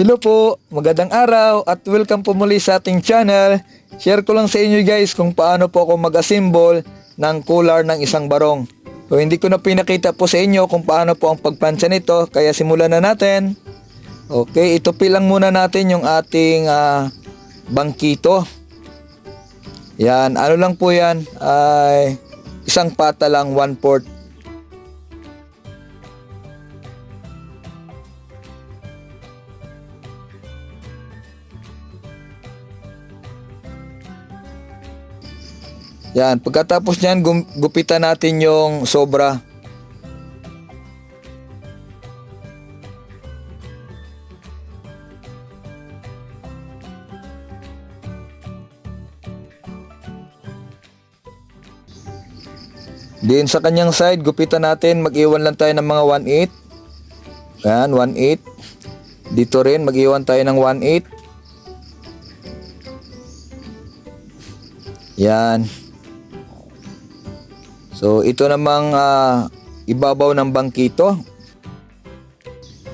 Hello po, magandang araw at welcome po muli sa ating channel. Share ko lang sa inyo guys kung paano po ako mag-assemble ng cooler ng isang barong. So hindi ko na pinakita po sa inyo kung paano po ang pagplansya nito, kaya simulan na natin. Okay, itupi lang muna natin yung ating ah, bangkito. Yan, ano lang po yan, ay isang pata lang, one port. Yan, pagkatapos niyan, gupitan natin yung sobra. Din sa kanyang side, gupitan natin, mag-iwan lang tayo ng mga 1/8. Yan, 1/8. Dito rin, mag-iwan tayo ng 1/8. Yan. So, ito namang ah, ibabaw ng bangkito.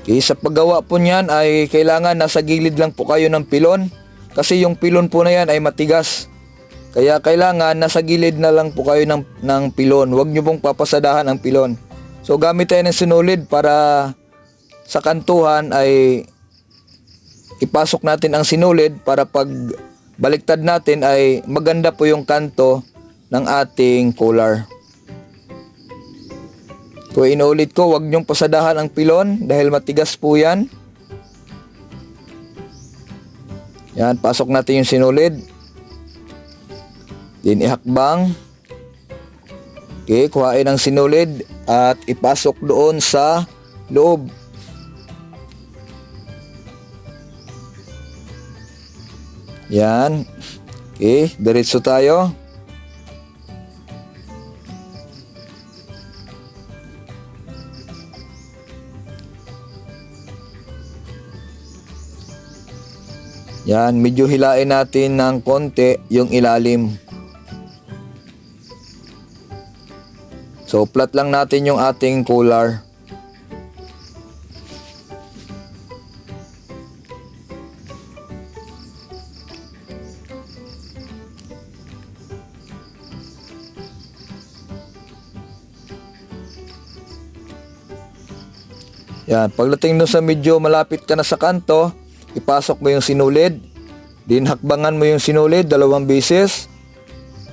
Okay, sa paggawa po niyan ay kailangan nasa gilid lang po kayo ng pilon. Kasi yung pilon po na yan ay matigas. Kaya kailangan nasa gilid na lang po kayo ng, ng pilon. Huwag nyo pong papasadahan ang pilon. So gamit tayo ng sinulid para sa kantuhan ay ipasok natin ang sinulid para pag baliktad natin ay maganda po yung kanto ng ating collar. Kung inuulit ko, huwag nyong pasadahan ang pilon dahil matigas po yan. Yan, pasok natin yung sinulid. Din ihakbang. Okay, kuhain ang sinulid at ipasok doon sa loob. Yan. Okay, diretso tayo. Yan, medyo hilain natin ng konti yung ilalim. So, flat lang natin yung ating cooler. Yan, pagdating dun sa medyo malapit ka na sa kanto, ipasok mo yung sinulid, din hakbangan mo yung sinulid dalawang beses,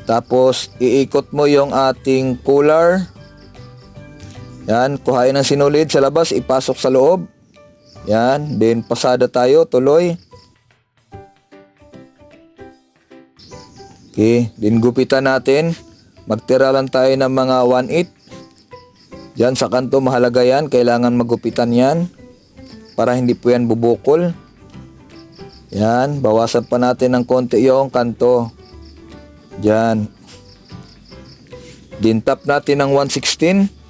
tapos iikot mo yung ating cooler. Yan, kuhain ng sinulid sa labas, ipasok sa loob. Yan, then pasada tayo, tuloy. Okay, din gupitan natin. Magtira lang tayo ng mga 1/8. Diyan sa kanto mahalaga yan, kailangan magupitan yan para hindi po yan bubukol. Yan, bawasan pa natin ng konti yung kanto. Diyan. Dintap natin ng 116.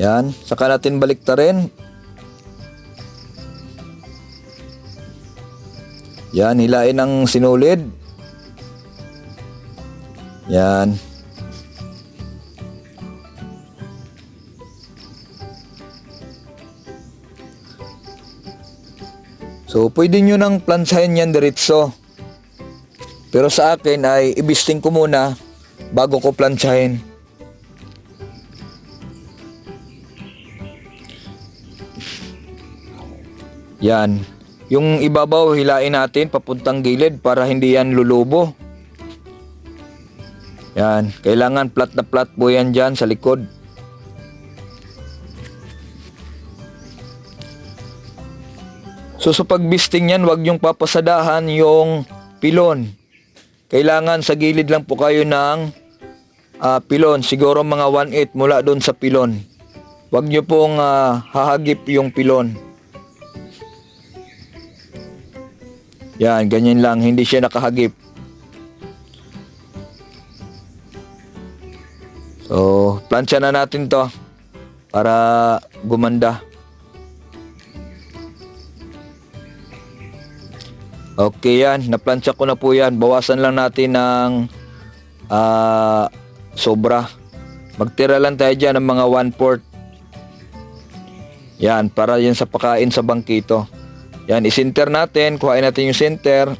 Yan, saka natin baliktarin. Yan, hilain ang sinulid. Yan. So, pwede nyo nang plansahin yan diretso. Pero sa akin ay ibisting ko muna bago ko plansahin. Yan. Yung ibabaw hilain natin papuntang gilid para hindi yan lulubo. Yan. Kailangan flat na flat po yan dyan sa likod. So sa pagbisting yan, wag yung papasadahan yung pilon. Kailangan sa gilid lang po kayo ng ah, pilon. Siguro mga 1/8 mula doon sa pilon. Wag nyo pong ah, hahagip yung pilon. Yan, ganyan lang. Hindi siya nakahagip. So, plancha na natin to para gumanda. Okay yan, naplansya ko na po yan. Bawasan lang natin ng ah, sobra. Magtira lang tayo dyan ng mga 1 fourth. Yan, para yan sa pakain sa bangkito. Yan, isinter natin. Kuhain natin yung center.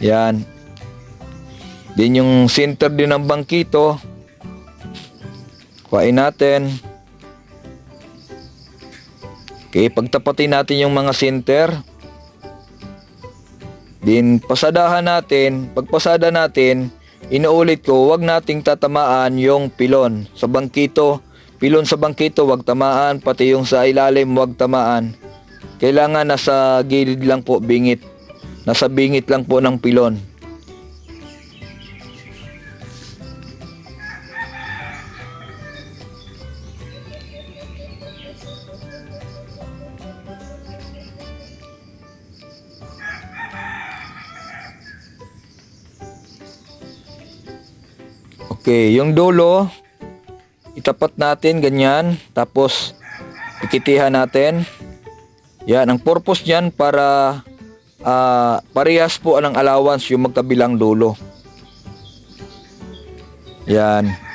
Yan. Din yung center din ng bangkito. Kuhain natin. Okay, pagtapatin natin yung mga center. Din pasadahan natin, pagpasada natin, inuulit ko, wag nating tatamaan yung pilon sa bangkito. Pilon sa bangkito, wag tamaan, pati yung sa ilalim, wag tamaan. Kailangan nasa gilid lang po bingit. Nasa bingit lang po ng pilon. Okay, yung dulo, itapat natin ganyan, tapos ikitihan natin. Yan, ang purpose niyan para ah, parehas po ang allowance yung magkabilang dulo. Yan.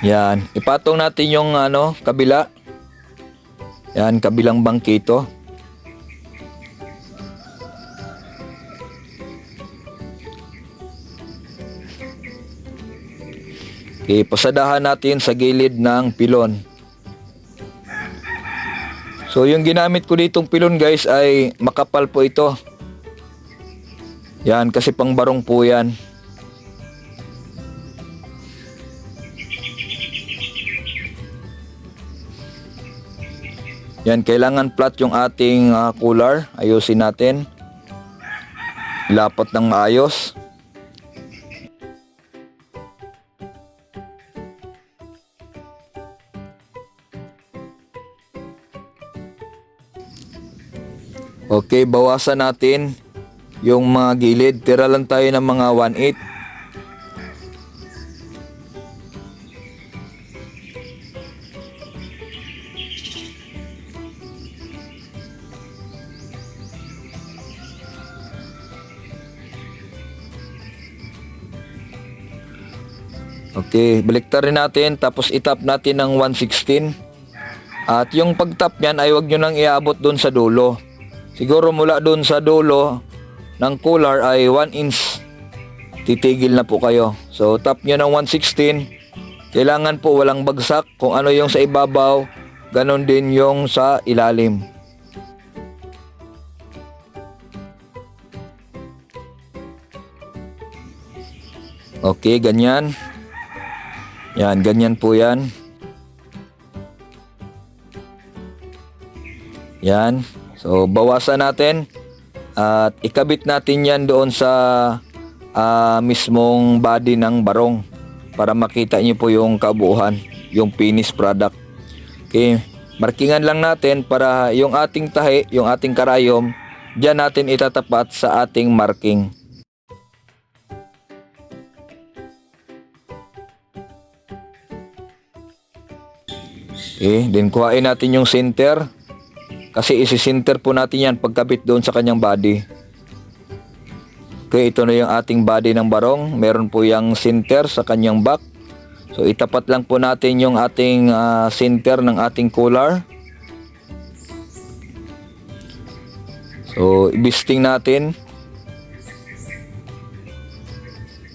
Yan, ipatong natin yung ano, kabila. Yan, kabilang bangkito. Okay, pasadahan natin sa gilid ng pilon. So, yung ginamit ko ditong pilon guys ay makapal po ito. Yan, kasi pang barong po yan. Yan, kailangan flat yung ating ah, cooler. Ayusin natin. Lapat ng maayos. Okay, bawasan natin yung mga gilid. Tira lang tayo ng mga 1/8. Okay, baliktar rin natin tapos itap natin ng 116. At yung pagtap niyan ay wag nyo nang iabot doon sa dulo. Siguro mula doon sa dulo ng cooler ay 1 inch. Titigil na po kayo. So tap nyo ng 116. Kailangan po walang bagsak. Kung ano yung sa ibabaw, ganon din yung sa ilalim. Okay, ganyan. Yan, ganyan po yan. Yan. So, bawasan natin at ikabit natin yan doon sa ah, mismong body ng barong para makita niyo po yung kabuuan, yung finished product. Okay. Markingan lang natin para yung ating tahi, yung ating karayom, diyan natin itatapat sa ating marking. Okay, then kuhain natin yung center. Kasi isi-center po natin yan pagkabit doon sa kanyang body. Okay, ito na yung ating body ng barong. Meron po yung center sa kanyang back. So itapat lang po natin yung ating ah, center ng ating cooler. So ibisting natin.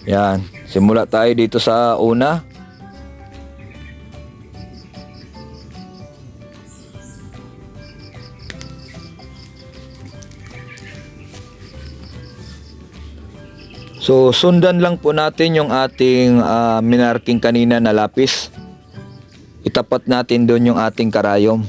Yan, simula tayo dito sa una. So sundan lang po natin yung ating ah, minarking kanina na lapis. Itapat natin doon yung ating karayom.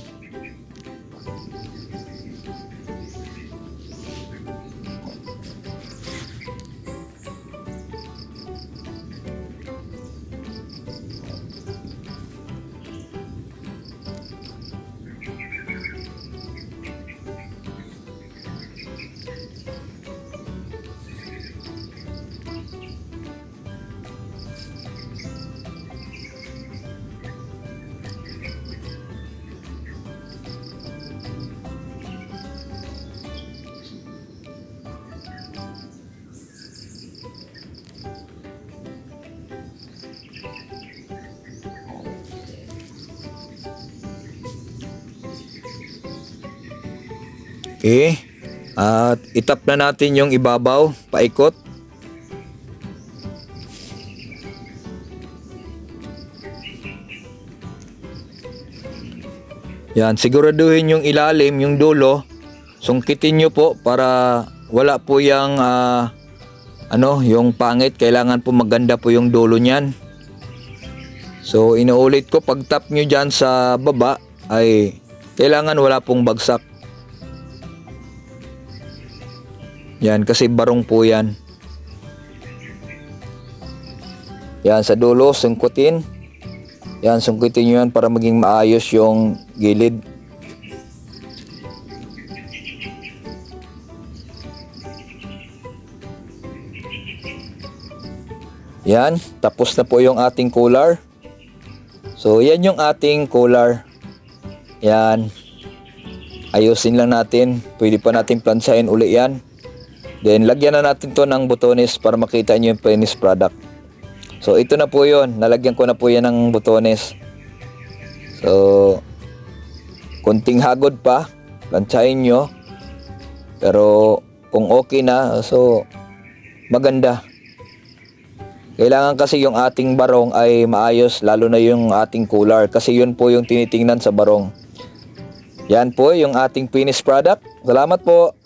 Okay. At itap na natin yung ibabaw, paikot. Yan, siguraduhin yung ilalim, yung dulo. Sungkitin nyo po para wala po yung ah, ano, yung pangit. Kailangan po maganda po yung dulo niyan. So, inuulit ko, pag tap nyo dyan sa baba, ay kailangan wala pong bagsak. Yan, kasi barong po yan. Yan, sa dulo, sungkutin. Yan, sungkitin nyo yan para maging maayos yung gilid. Yan, tapos na po yung ating cooler. So, yan yung ating cooler. Yan. Ayusin lang natin. Pwede pa natin plansahin uli yan. Then, lagyan na natin to ng botones para makita nyo yung finished product. So, ito na po yon Nalagyan ko na po yan ng botones. So, kunting hagod pa. Plansahin nyo. Pero, kung okay na, so, maganda. Kailangan kasi yung ating barong ay maayos lalo na yung ating cooler kasi yun po yung tinitingnan sa barong. Yan po yung ating finished product. Salamat po.